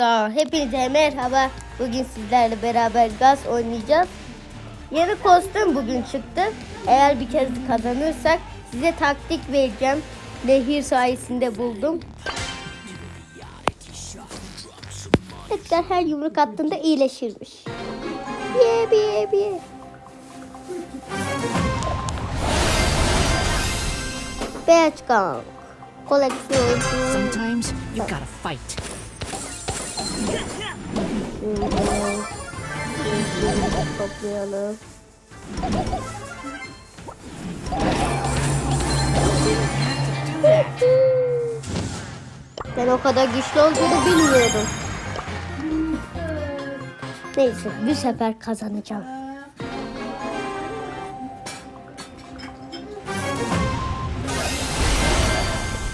Daha hepinize merhaba. Bugün sizlerle beraber gaz oynayacağız. Yeni kostüm bugün çıktı. Eğer bir kez kazanırsak size taktik vereceğim. Nehir sayesinde buldum. Edgar her yumruk attığında iyileşirmiş. Biye biye biye. Beyaz kalk. Koleksiyon. Sometimes you gotta fight. Ben o kadar güçlü olduğunu bilmiyordum. Neyse bir sefer kazanacağım.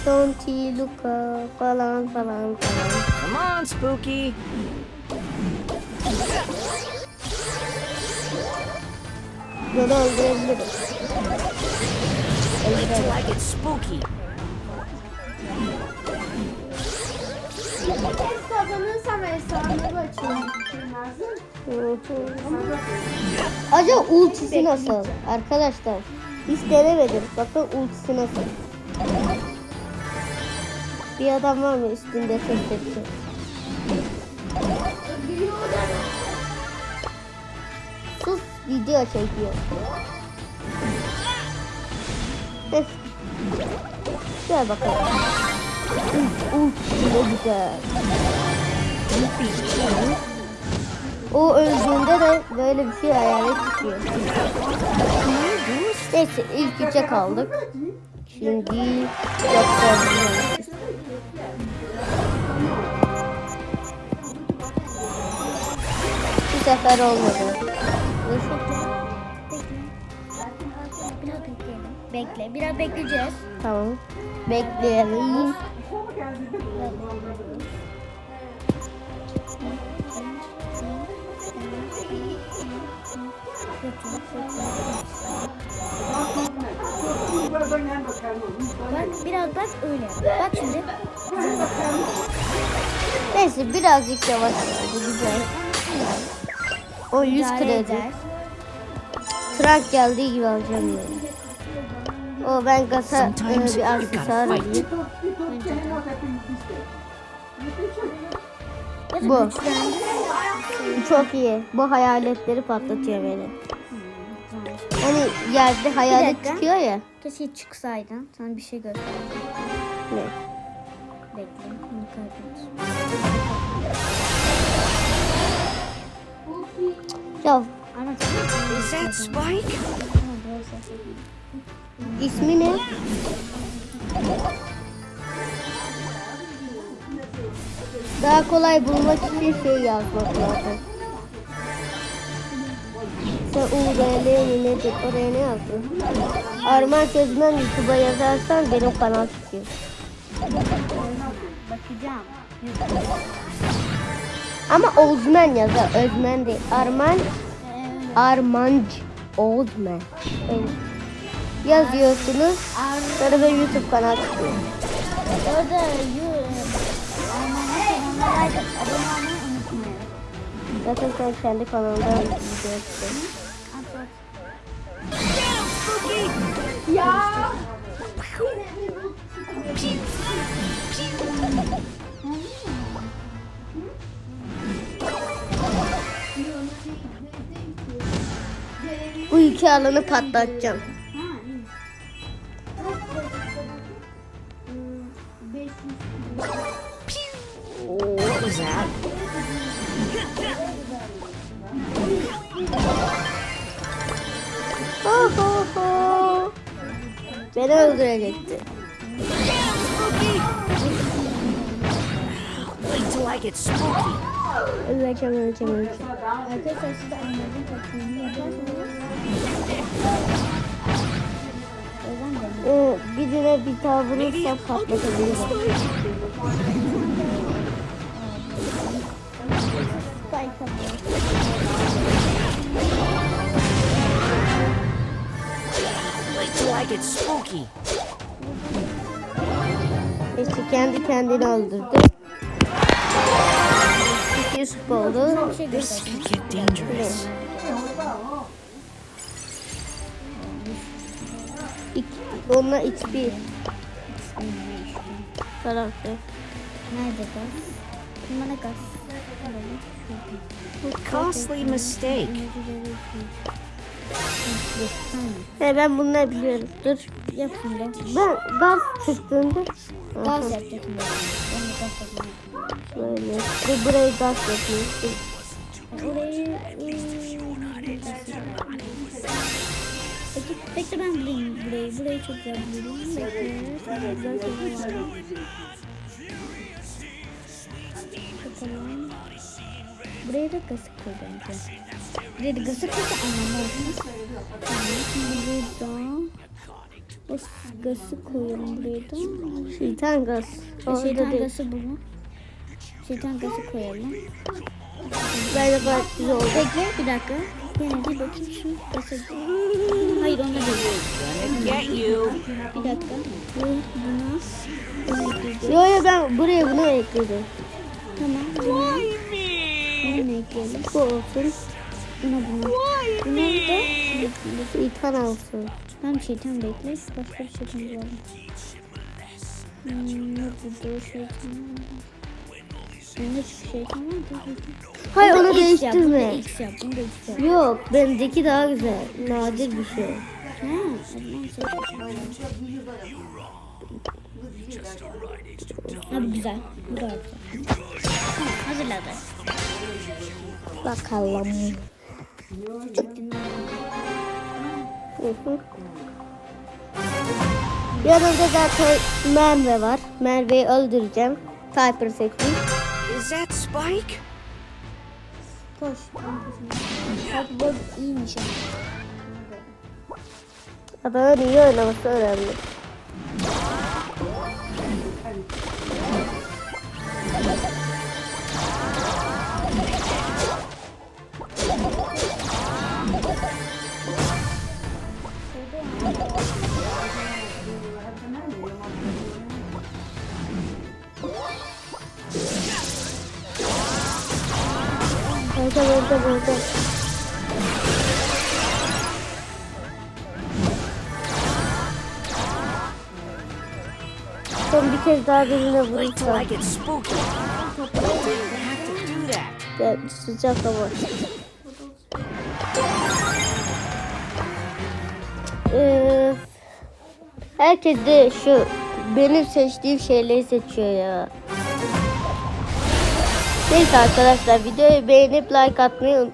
Tonti, Luka falan falan falan. Come on, Spooky. Bunu öldürebilirim. Till I get spooky. kazanırsam. Acaba ultisi nasıl? Arkadaşlar hiç denemedim. Bakın ultisi nasıl? Bir adam var mı üstünde test edecek? Sus video çekiyor. Gel bakalım. Ult, ultisi ne güzel. O öldüğünde de böyle bir şey hayalet çıkıyor. Neyse ilk üçe kaldık. Şimdi yapacağız. Sefer olmadı. Biraz bekleyelim. Bekle. Biraz bekleyeceğiz. Tamam. Bekleyelim. Bak biraz bak öyle. Bak şimdi. Neyse birazcık yavaş. oldu, Güzel. O 100 İdare kredi. Trak geldiği gibi alacağım yani. O ben gasa e, bir aksesuar alayım. Bu. Çok iyi. Bu hayaletleri patlatıyor beni. Hani yerde hayalet çıkıyor ya. Keşke çıksaydın. Sana bir şey göstereyim. Ne? Bekle. Bunu kaybet. Ya Is that Spike? ismi ne? Daha kolay bulmak için şey yazmak lazım. Sen URL mi nedir? Oraya ne yazdın? Arman Çözmen YouTube'a yazarsan benim kanal çıkıyor. bakacağım. Ama Ozmen yazar. Özmen değil. Arman Armanc Ozmen. Evet. Yazıyorsunuz. Sonra böyle YouTube kanal çıkıyor. Orada. Zaten sen kendi kanalında video çıkıyor. İki alanı patlatacağım. Oh, what was that? Ho ho ho. Beni öldürecekti. Wait till I get spooky. Öleceğim öleceğim öleceğim. Arkadaşlar siz de anladığım taktiğini yaparsanız Özen de bir daha vurursam patlatabilirim. spike atıyor. Wait till I get spooky. İşte kendi kendini öldürdü. küp oldu. Bir This could get dangerous. Onunla XP. Karakter. Nerede gaz? Bana gaz. Costly mistake. He ben bunları biliyorum. Dur. Yap şimdi. Ben gaz çıktığında Gaz yapacaksın. Ben gaz yapacağım. böyle. Dur burayı gaz yapayım. Bulayım burayı. Burayı çok güzel buluyorum. Bekle. Güzel seviyorum. Bakalım. Buraya da gazı koy bence. Buraya da gazı koy. Tamam, Şimdi burada... O gazı koyalım buraya da. Şeytan gaz. Orada Şeytan gazı bunu. Şeytan gazı koyalım. Bence gayet güzel oldu. Bekle bir dakika. Yani bir bakayım şu gazı. Hayır ona değil. Gonna get you. Bir dakika. Bu. Buna ekleyeceğiz. Yo yo ben buraya bunu ekledim. Tamam. Ne ekleyelim? Bu olsun. Buna buna. Buna da. Şeytan olsun. Tamam şeytan bekle. Başka bir şeytan bulalım. Hmm, ne burada şeytan? Bunda hiçbir şeytan var mı? Hayır onu değiştirme. Yok bendeki daha güzel. Nadir bir şey. Abi güzel. Bu da güzel. Hazırladı. Bakalım. Yanımda zaten Merve var. Merve'yi öldüreceğim. Typer seçtim. Is that Spike? Koş. Bu iyiymiş ama. Adamın iyi oynaması önemli. Orada orada orada. Son bir have to do that. Ya sıcak hava. Ee, herkes de şu benim seçtiğim şeyleri seçiyor ya. Neyse arkadaşlar videoyu beğenip like atmayı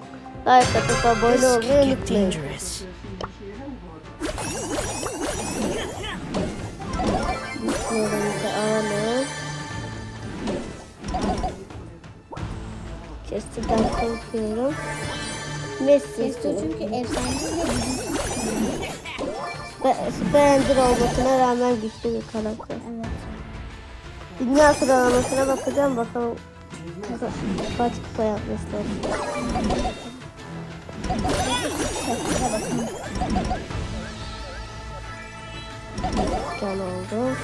like atıp abone olmayı unutmayın. dangerous. Yerimizi alalım. Chester'dan korkuyorum. Messi istiyorum. çünkü efsane ve. Süper, Ender olmasına rağmen güçlü bir karakter. Evet. Dünya sıralamasına bakacağım bakalım kaç kupa yapmışlar. Can oldu.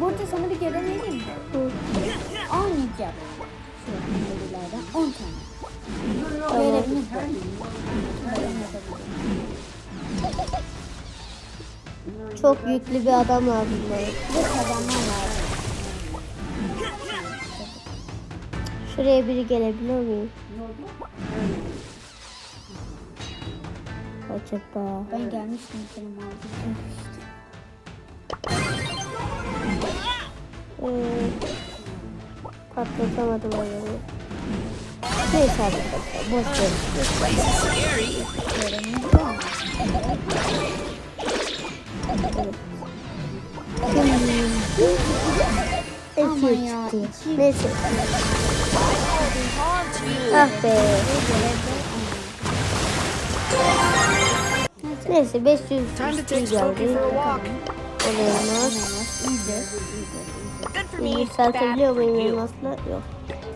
Burada sana bir görev vereyim mi? Oynayacak. Şu görevlerden 10 tane. Görevimiz. Çok yüklü bir adam lazım bana. Ve kazanma var. Şuraya biri gelebiliyor muyum? Acaba? Ben gelmiştim senin aldım. Ee, patlatamadım onu. Neyse arkadaşlar boş ver. Görevimiz bu. Aman ya, Neyse. Ah be. Neyse 500 Time to üstü geldi. for a walk. Olmaz. Good for me. Yükseltebiliyor Bad for muyum elmasla? Yok.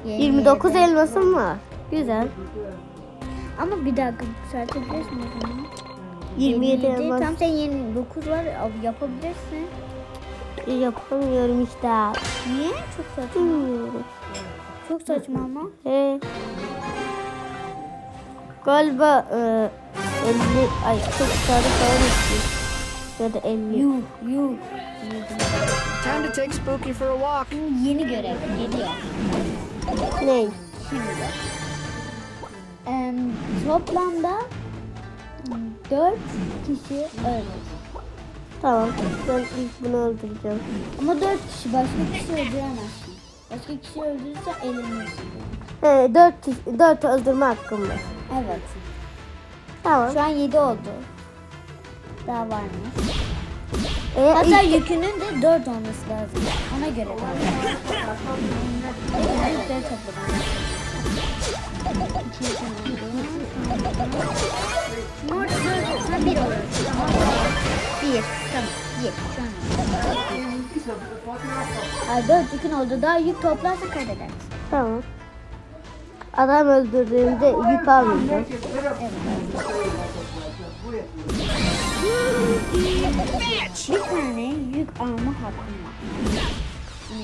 Yeni 29 yerden. elmasım var. Güzel. Ama bir dakika yükseltebilirsin o zaman. 27 elmas. Tam sen yeni 9 var abi yapabilirsin. Yapamıyorum işte. Niye? Çok saçma. Bilmiyorum. Çok saçma ama. He. Galiba e, 50 ay 40 tane falan istiyor. Ya da 50. Yuh yuh. Time to take Spooky for a walk. Yeni görev geliyor. Ne? Şimdi. Em, toplamda 4 kişi öldü. Tamam. Ben ilk bunu öldüreceğim. Ama 4 kişi başka kişi öldüremezsin. Başka kişi öldürürse elenirsin. He, 4 kişi, 4 öldürme hakkım var. Evet. Tamam. Şu an 7 oldu. Daha var mı? E, Hatta ilk- yükünün de 4 olması lazım. Ona göre davran. Yükleri topladım. Yükün oldu. Orada oluyorsun. Bir. Tamam. Bir. Şu an. Ay, dört yükün oldu. Daha yük toplarsa kaybedersin. Tamam. Adam öldürdüğümde yük almayacağım. Bir tane yük alma hakkım var.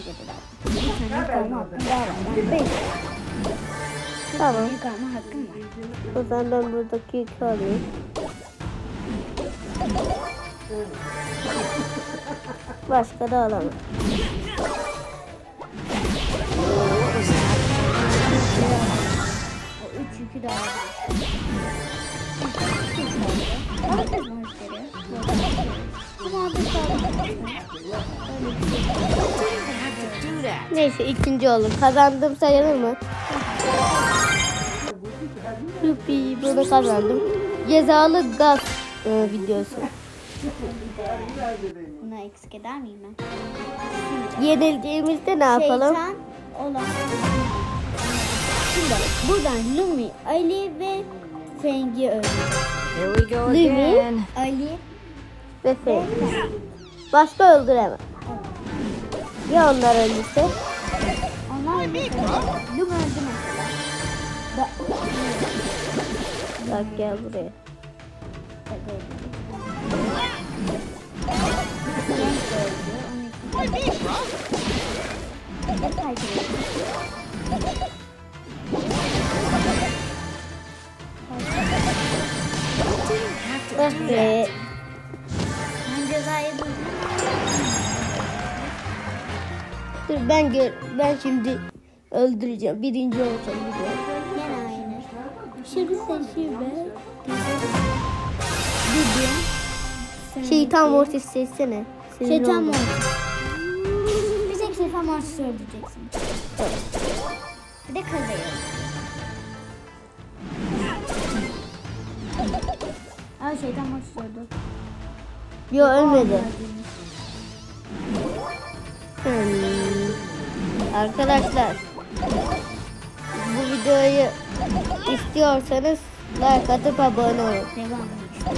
Göre davran. Bir tane yük alma hakkım daha var. Yani beş. Tamam. Yük alma hakkım var. O zaman ben buradaki yükü alayım. Başka da alamam. O üç yükü daha var. Ama. Neyse ikinci oldum. Kazandım sayılır mı? Yuppie bunu kazandım. Cezalı gaz e, videosu. Bunu eksik eder miyim ben? Yenildiğimizde ne yapalım? Şeytan olan. Şimdi buradan Lumi, Ali ve Feng'i öldürdük. Here we go again. Ali Ve. Feng. Başka öldüremem. Ya onlar öldürse? Onlar mesela Lumi öldü Bak gel buraya. Öldü. Ah be. Ben cezayı buldum. Dur ben gör, ben şimdi öldüreceğim. Birinci olacağım. biliyorum. Yine aynı. Şimdi seçime. Gidiyor. Şeytan mortis seçsene. Sinir Şeytan mortis. Bir tek şeytan mortis öldüreceksin. Bir de kazayı şeytan mortis öldü. Yo ölmedi. Hmm. Arkadaşlar bu videoyu istiyorsanız like atıp abone olun. Devam.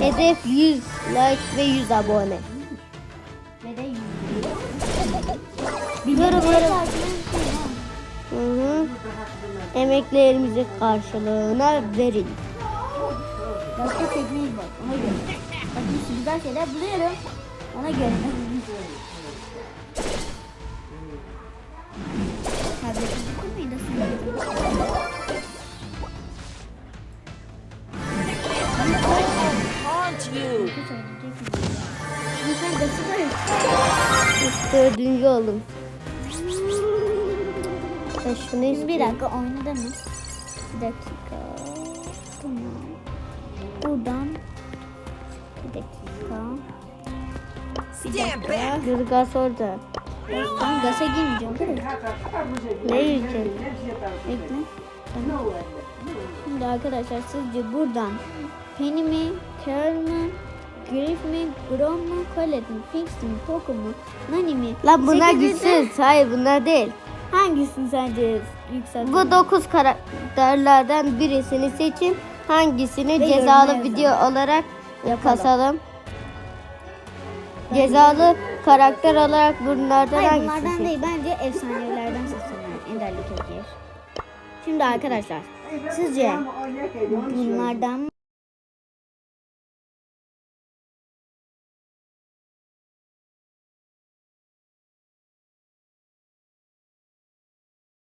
Hedef 100 like ve 100 abone. Ve de yüz. Yorumları Hı hı. Emeklerimizi karşılığına verin. Başka tekniği bak. Ona göre. Bakın şu güzel şeyler buluyorum. Ona göre. Tabletinizi koymayın da dördüncü oldum. Ben şunu Bir istiyorum. dakika oynadı mı? Bir dakika. Buradan bir dakika. Back. Dur gaz orada. Ben gaza girmeyeceğim. Dur. Ne yiyeceğim? Bekle. Şimdi arkadaşlar sizce buradan Penny mi, Carol mi, Griff mi, Grom mu, Colette mi, Fix mi, Poco mu, Nani mi? Lan bunlar güçsüz. Hayır bunlar değil. Hangisini sence yükseltin? Bu 9 karakterlerden birisini seçin. Hangisini Ve cezalı video olarak Yapalım. kasalım. Cezalı karakter olarak bunlardan Hayır hangisini bunlardan seçin? değil. Bence efsanelerden seçsinler. Enderli Kekir. Şimdi arkadaşlar sizce bunlardan